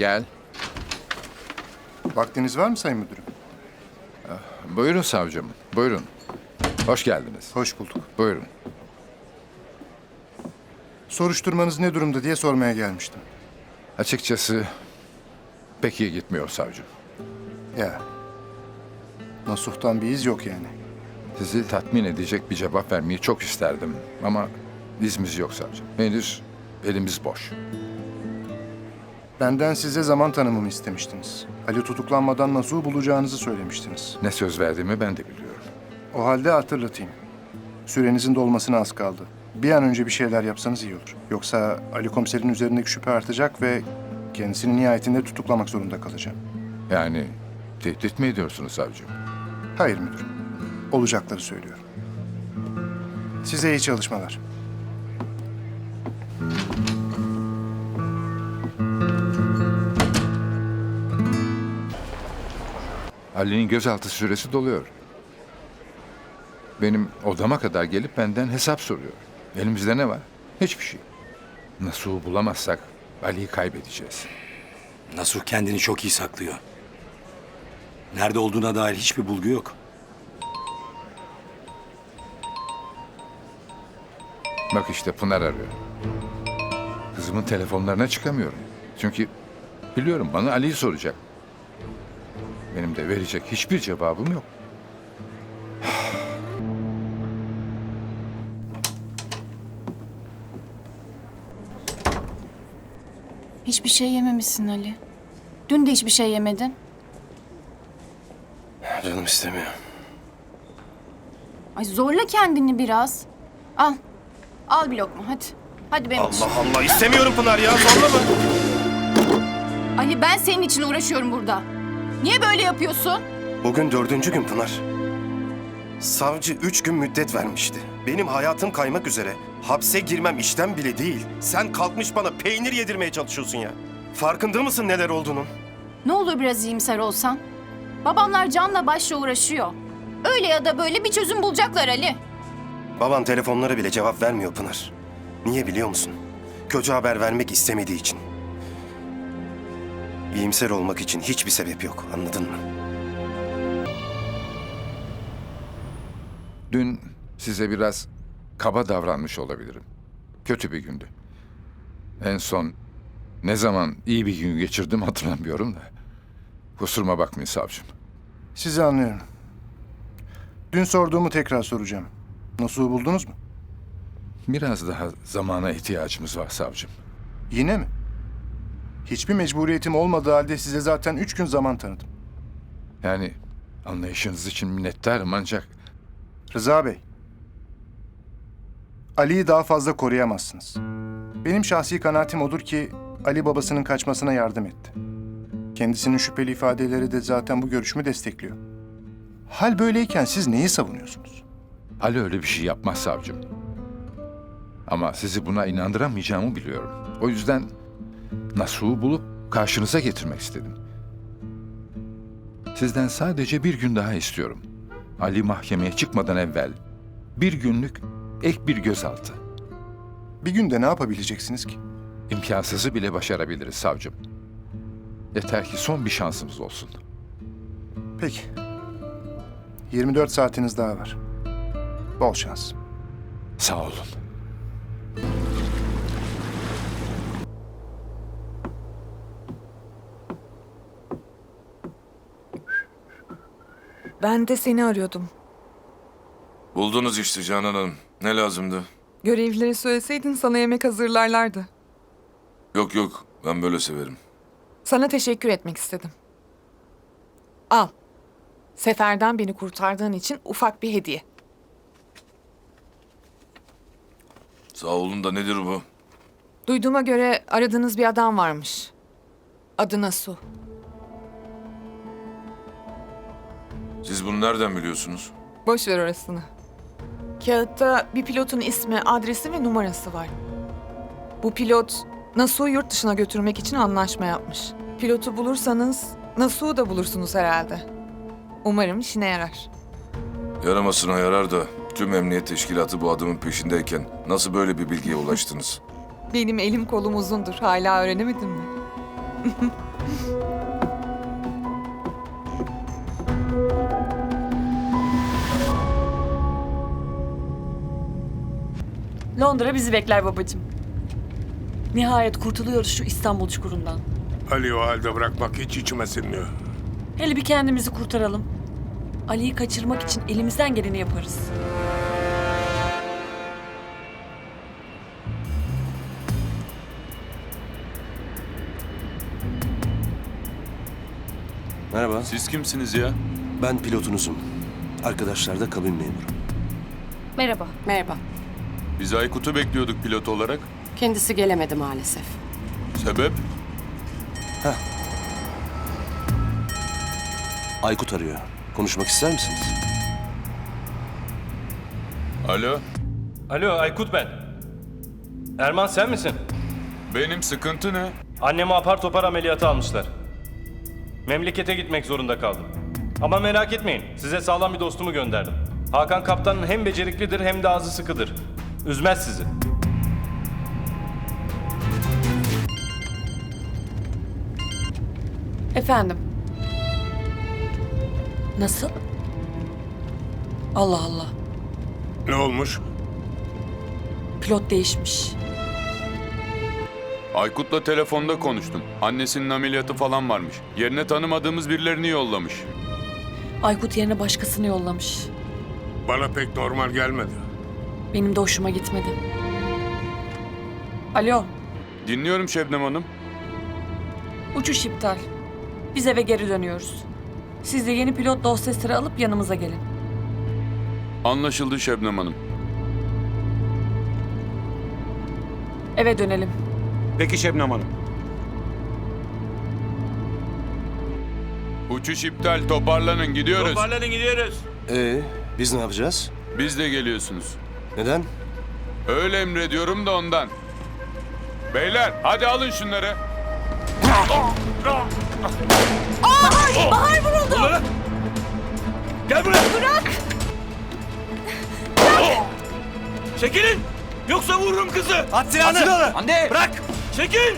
Gel. Vaktiniz var mı Sayın Müdürüm? Buyurun savcım. Buyurun. Hoş geldiniz. Hoş bulduk. Buyurun. Soruşturmanız ne durumda diye sormaya gelmiştim. Açıkçası pek iyi gitmiyor savcım. Ya. Nasuh'tan bir iz yok yani. Sizi tatmin edecek bir cevap vermeyi çok isterdim ama izimiz yok savcım. Henüz elimiz boş. Benden size zaman tanımımı istemiştiniz. Ali tutuklanmadan Nasuh'u bulacağınızı söylemiştiniz. Ne söz verdiğimi ben de biliyorum. O halde hatırlatayım. Sürenizin dolmasına az kaldı. Bir an önce bir şeyler yapsanız iyi olur. Yoksa Ali komiserin üzerindeki şüphe artacak ve kendisini nihayetinde tutuklamak zorunda kalacağım. Yani tehdit mi ediyorsunuz savcım? Hayır müdürüm. Olacakları söylüyorum. Size iyi çalışmalar. Ali'nin gözaltı süresi doluyor. Benim odama kadar gelip benden hesap soruyor. Elimizde ne var? Hiçbir şey. Nasuh'u bulamazsak Ali'yi kaybedeceğiz. Nasuh kendini çok iyi saklıyor. Nerede olduğuna dair hiçbir bulgu yok. Bak işte Pınar arıyor. Kızımın telefonlarına çıkamıyorum. Çünkü biliyorum bana Ali'yi soracak. Benim de verecek hiçbir cevabım yok. Hiçbir şey yememişsin Ali. Dün de hiçbir şey yemedin. Canım istemiyor. Ay zorla kendini biraz. Al. Al bir lokma hadi. Hadi benim için. Allah Allah istemiyorum Pınar ya zorla mı? Ali ben senin için uğraşıyorum burada. Niye böyle yapıyorsun? Bugün dördüncü gün Pınar. Savcı üç gün müddet vermişti. Benim hayatım kaymak üzere. Hapse girmem işten bile değil. Sen kalkmış bana peynir yedirmeye çalışıyorsun ya. Farkında mısın neler olduğunun? Ne olur biraz iyimser olsan. Babamlar canla başla uğraşıyor. Öyle ya da böyle bir çözüm bulacaklar Ali. Baban telefonlara bile cevap vermiyor Pınar. Niye biliyor musun? Kötü haber vermek istemediği için. İyimser olmak için hiçbir sebep yok anladın mı? Dün size biraz kaba davranmış olabilirim. Kötü bir gündü. En son ne zaman iyi bir gün geçirdim hatırlamıyorum da. Kusuruma bakmayın savcım. Sizi anlıyorum. Dün sorduğumu tekrar soracağım. Nasuh'u buldunuz mu? Biraz daha zamana ihtiyacımız var savcım. Yine mi? Hiçbir mecburiyetim olmadığı halde size zaten üç gün zaman tanıdım. Yani anlayışınız için minnettarım ancak Rıza Bey. Ali'yi daha fazla koruyamazsınız. Benim şahsi kanaatim odur ki Ali babasının kaçmasına yardım etti. Kendisinin şüpheli ifadeleri de zaten bu görüşümü destekliyor. Hal böyleyken siz neyi savunuyorsunuz? Ali öyle bir şey yapmaz savcım. Ama sizi buna inandıramayacağımı biliyorum. O yüzden Nasuh'u bulup karşınıza getirmek istedim. Sizden sadece bir gün daha istiyorum. Ali mahkemeye çıkmadan evvel bir günlük ek bir gözaltı. Bir günde ne yapabileceksiniz ki? İmkansızı bile başarabiliriz savcım. Yeter ki son bir şansımız olsun. Peki. 24 saatiniz daha var. Bol şans. Sağ olun. Ben de seni arıyordum. Buldunuz işte Canan Hanım. Ne lazımdı? Görevlileri söyleseydin sana yemek hazırlarlardı. Yok yok ben böyle severim. Sana teşekkür etmek istedim. Al. Seferden beni kurtardığın için ufak bir hediye. Sağ olun da nedir bu? Duyduğuma göre aradığınız bir adam varmış. Adı Nasu. Siz bunu nereden biliyorsunuz? Boş ver orasını. Kağıtta bir pilotun ismi, adresi ve numarası var. Bu pilot Nasu'yu yurt dışına götürmek için anlaşma yapmış. Pilotu bulursanız Nasu'yu da bulursunuz herhalde. Umarım işine yarar. Yaramasına yarar da tüm emniyet teşkilatı bu adamın peşindeyken nasıl böyle bir bilgiye ulaştınız? Benim elim kolum uzundur. Hala öğrenemedin mi? Londra bizi bekler babacığım. Nihayet kurtuluyoruz şu İstanbul çukurundan. Ali o halde bırakmak hiç içime sinmiyor. Hele bir kendimizi kurtaralım. Ali'yi kaçırmak için elimizden geleni yaparız. Merhaba. Siz kimsiniz ya? Ben pilotunuzum. Arkadaşlar da kabin memuru. Merhaba. Merhaba. Biz Aykut'u bekliyorduk pilot olarak. Kendisi gelemedi maalesef. Sebep? Aykut arıyor. Konuşmak ister misiniz? Alo, Alo Aykut ben. Erman sen misin? benim sıkıntı ne? Annemi apar topar ameliyata almışlar. Memlekete gitmek zorunda kaldım. Ama merak etmeyin, size sağlam bir dostumu gönderdim. Hakan Kaptan hem beceriklidir hem de ağzı sıkıdır. Üzmez sizi. Efendim. Nasıl? Allah Allah. Ne olmuş? Pilot değişmiş. Aykut'la telefonda konuştum. Annesinin ameliyatı falan varmış. Yerine tanımadığımız birilerini yollamış. Aykut yerine başkasını yollamış. Bana pek normal gelmedi. Benim de hoşuma gitmedi. Alo, Dinliyorum Şebnem Hanım. uçuş iptal. Biz eve geri dönüyoruz. Siz de yeni pilot dosyasını alıp yanımıza gelin. Anlaşıldı Şebnem Hanım. Eve dönelim. Peki Şebnem Hanım. Uçuş iptal, toparlanın gidiyoruz. Ee, biz ne yapacağız? Biz de geliyorsunuz. Neden? Öyle emrediyorum da ondan. Beyler hadi alın şunları. Gel buraya. Bırak. Çekilin. Yoksa vururum kızı. At silahını. Anne. Bırak. Çekil.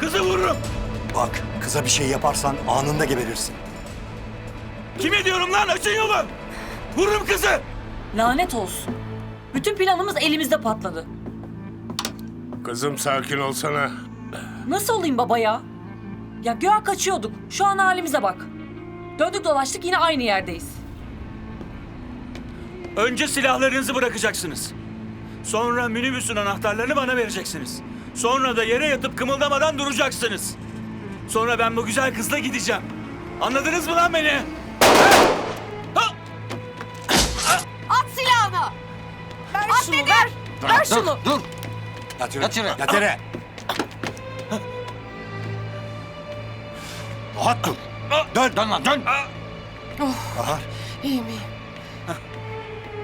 Kızı vururum. Bak, kıza bir şey yaparsan anında geberirsin. Kime diyorum lan? Açın yolu. Vururum kızı. Lanet olsun. Bütün planımız elimizde patladı. Kızım sakin olsana. Nasıl olayım baba ya? Ya göğe kaçıyorduk. Şu an halimize bak. Döndük dolaştık yine aynı yerdeyiz. Önce silahlarınızı bırakacaksınız. Sonra minibüsün anahtarlarını bana vereceksiniz. Sonra da yere yatıp kımıldamadan duracaksınız. Sonra ben bu güzel kızla gideceğim. Anladınız mı lan beni? At Ver şunu ver. Ver şunu. Yat yere. Yat yere. Yat yere. Rahat dur. Dön. Dön lan dön. Bahar. İyiyim iyiyim.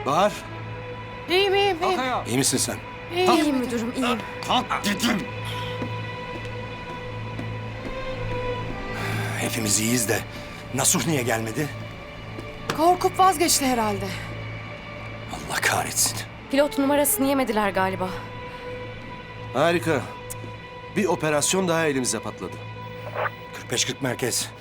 Bahar. İyiyim iyiyim iyiyim. İyi misin sen? İyiyim müdürüm iyiyim. Kalk dedim. Hepimiz iyiyiz de Nasuh niye gelmedi? Korkup vazgeçti herhalde. Allah kahretsin. Pilot numarasını yemediler galiba. Harika. Bir operasyon daha elimize patladı. 45-40 merkez.